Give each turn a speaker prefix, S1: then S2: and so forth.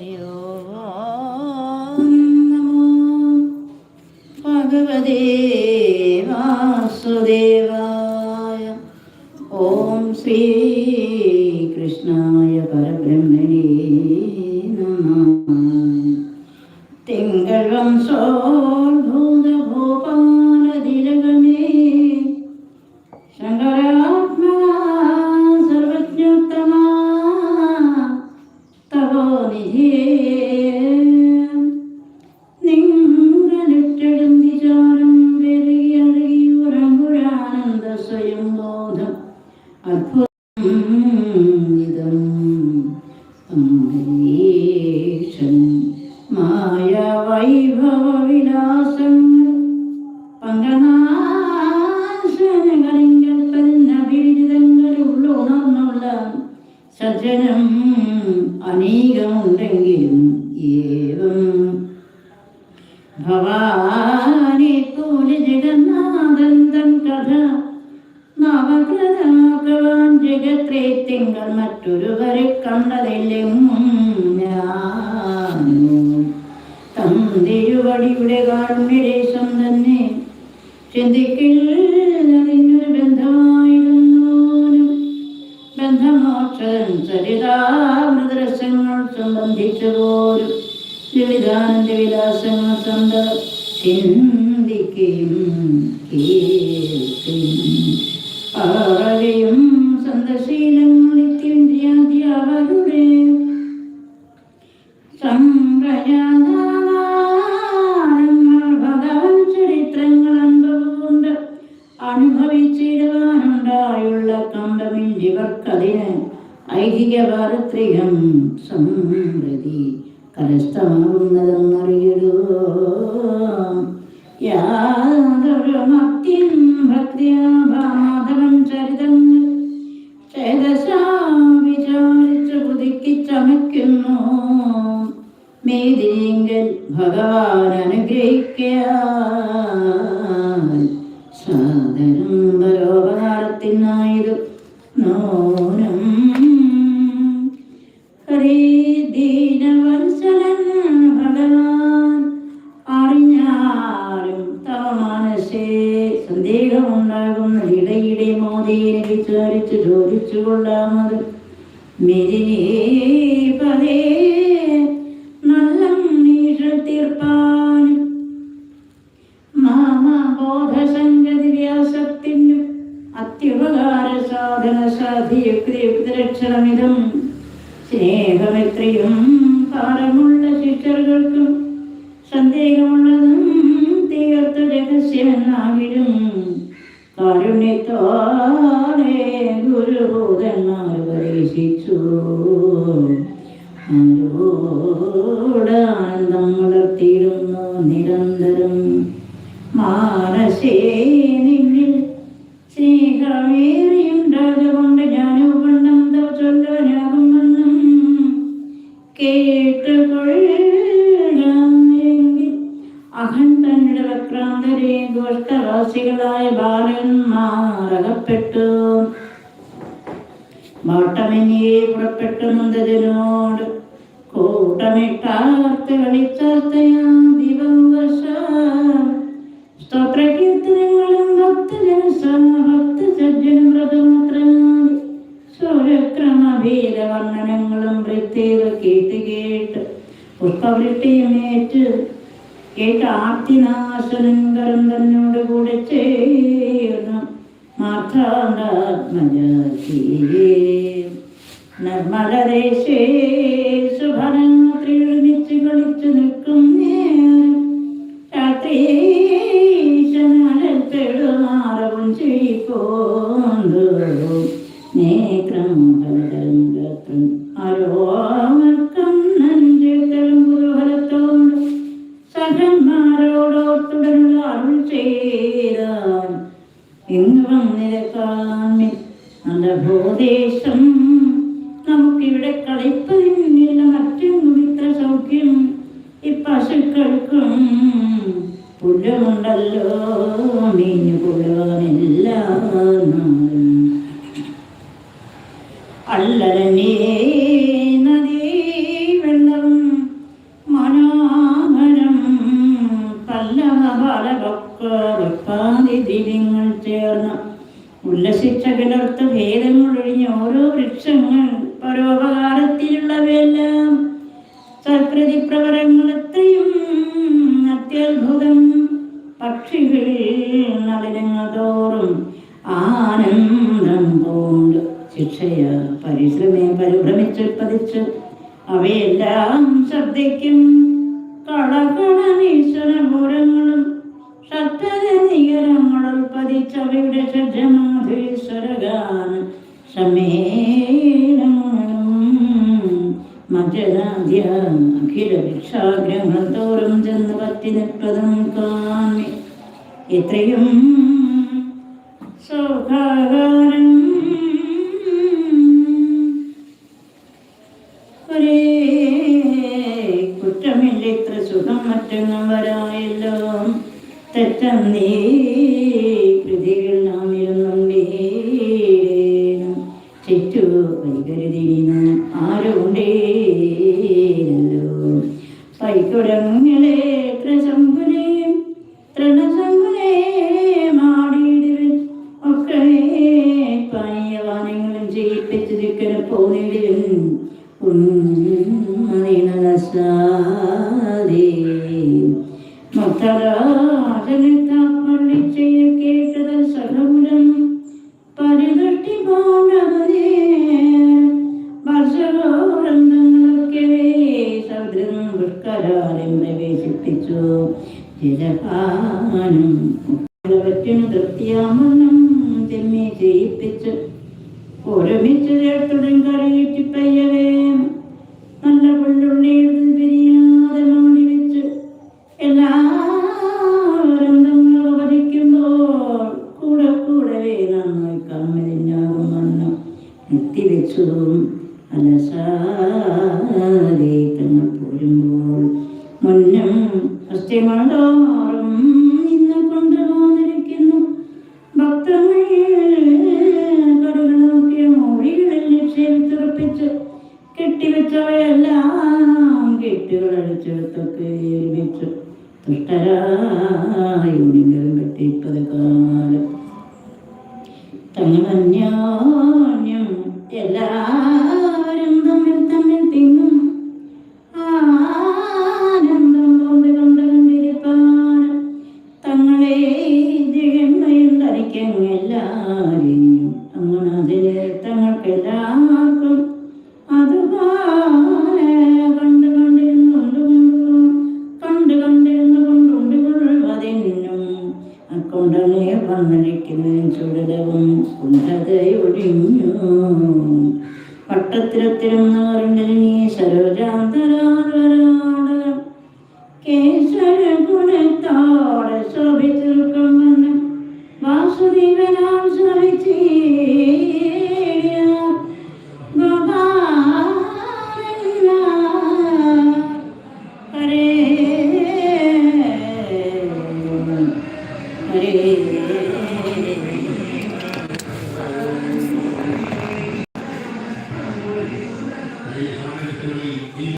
S1: ഹരി ഓം നമോ ഭഗവതേ വാസുദേവായ. ഓം ശ്രീ കൃഷ്ണായ പരബ്രഹ്മണേ നമഃ. തിങ്കൾ വംശോദ്ഭൂതഭൂപാലതിലകമേ നവകൃതമാക്കുവാൻ ജഗത്രേത്യങ്ങൾ മറ്റൊരുവരെ കണ്ടതില്ലെങ്ങും തന്തിരുവടിയുടെ തന്നെ ചിന്തിക്കില്ലതിനൊരു ബന്ധമായിരുന്നു ബന്ധമോക്ഷൻ സംബന്ധിച്ചു പോലും ലളിതാനന്ദ വിലാസങ്ങൾ സന്ത ചിന്തിക്കുകയും കേൾക്കുകയും പാരത്രികം സമൃദ്ധി കരസ്ഥമാകുന്നതെന്നറിയിടൂ യാതൊരു വിചാരിച്ചു പുതുക്കി ചമയ്ക്കുന്നു. മേദിനെങ്കിൽ ഭഗവാൻ അനുഗ്രഹിക്കുക സാധനം പരോപകാരത്തിനായതു നോനം മനസ്സേ സന്ദേഹമുണ്ടാകുന്ന ഇടയിടെ മോദിയെ വിചാരിച്ചു ചോദിച്ചു കൊള്ളാമത് മെരിനേ പതേ നല്ല നീഷ തീർപ്പാൻ. മാമബോധസംഗതി വ്യാസത്തിന് അത്യുപകാര സാധന സാധിയുക്തിയുക്തിരക്ഷണമിതം സ്നേഹമെത്രയും പാഠമുള്ള ശിക്ഷകൾക്കും സന്ദേഹമുള്ളതും രഹസ്യമെന്നാകിലും കാരുണ്യത്തോടെ ഗുരുഭൂതന്മാർ ആരോടാനന്ദം വളർത്തിയിരുന്നു നിരന്തരം മാനസേ ഗോഷ്ടവാസികളായ ബാലന്മാരകപ്പെട്ടു. വാട്ടമെന്നിയെ പുറപ്പെട്ടു മുന്തതിനോട് കൂട്ടമിട്ടാർത്ത് കളിച്ചാർത്തയാ ദിവംവശ സ്തോത്രകീർത്തനങ്ങളും ഭക്തജന ഭക്തസജ്ജന വ്രതമാത്രാദി സൂര്യക്രമഭീരവർണനങ്ങളും പ്രത്യേക കേട്ട് കേട്ട് പുഷ്പവൃഷ്ടിയും ഏറ്റ്. കേട്ട് ആർത്തിനാശനങ്കരം തന്നോട് കൂടെ ചേർന്നു മാർത്രാണ്ടാത്മജാതിയേ നിർമ്മലദേശേ ഒരുമിച്ച് കളിച്ചു നിൽക്കും സ്വാമി അനഭോദേശം നമുക്കിവിടെ കളിപ്പതിനില്ല മറ്റൊന്നും ഇത്ര സൗഖ്യം. ഈ പശുക്കൾക്കും പുല്ലുണ്ടല്ലോ. മീഞ്ഞു പുലവനെല്ലാം അല്ലരനേ നദീ വെള്ളം പല്ലവ ചേർന്ന ഉല്ലസിച്ചകലർത്ത് ഭേദങ്ങളൊഴിഞ്ഞ ഓരോ വൃക്ഷങ്ങൾ പരോപകാരത്തിലുള്ളവയെല്ലാം സൽപ്രതി പ്രവരങ്ങൾ എത്രയും അത്യത്ഭുതം. പക്ഷികൾ നളിനങ്ങതോറും ആനന്ദം പോണ്ട് ശിക്ഷയ പരിശ്രമേ പരിഭ്രമിച്ചുൽപ്പതിച്ച് അവയെല്ലാം ശ്രദ്ധിക്കും. കളകളനീശ്വരപൂരങ്ങളും ശബ്ദനികരം പതിച്ചവയുടെ ഷഡ്ജമാധുരീശ്വരഗാന സമേനം മജരാദ്യ അഖില ഭിക്ഷാഗ്രഹങ്ങൾ തോറും ചെന്ന് പറ്റി നിൽപ്പതും കാമി ഇത്രയും സൗഭാഗാരം ഒരേ കുറ്റമില്ല ഇത്ര സുഖം മറ്റൊന്നും വരായല്ലോ തെറ്റം നാം ഇരുന്നുണ്ടേനും ചുറ്റു വൈകരുതിനും ആരുണ്ടേനല്ലോ. പൈക്കുരങ്ങളെ ത്രശങ്കുലയും തൃണശങ്കുലേ മാടിയിടുവിൻ. ഒക്കെ പാനീയപാനങ്ങളും ചെയ്യിപ്പിച്ച് ചിക്കനെ പോന്നിടുവിൻ. ഉന്നതിനസാദേ മുത്തരാജനത്താപ്പള്ളി പ്രവേശിപ്പിച്ചു ജലപാനം പറ്റിന് തൃപ്തിയാമണം തെമ്മി ചെയ്യിപ്പിച്ച്. ഒരുമിച്ച് ചേർത്തുടൻ കറിയിച്ച് തുഷ്ടരായി ഉണികളും കെട്ടിപ്പത് കാലം. തങ്ങളന്യോന്യം എല്ലാവരും പട്ടത്തിരത്തിലും നീ സരോജാന്തരാടകം കേസര ഗുണത്തോടെ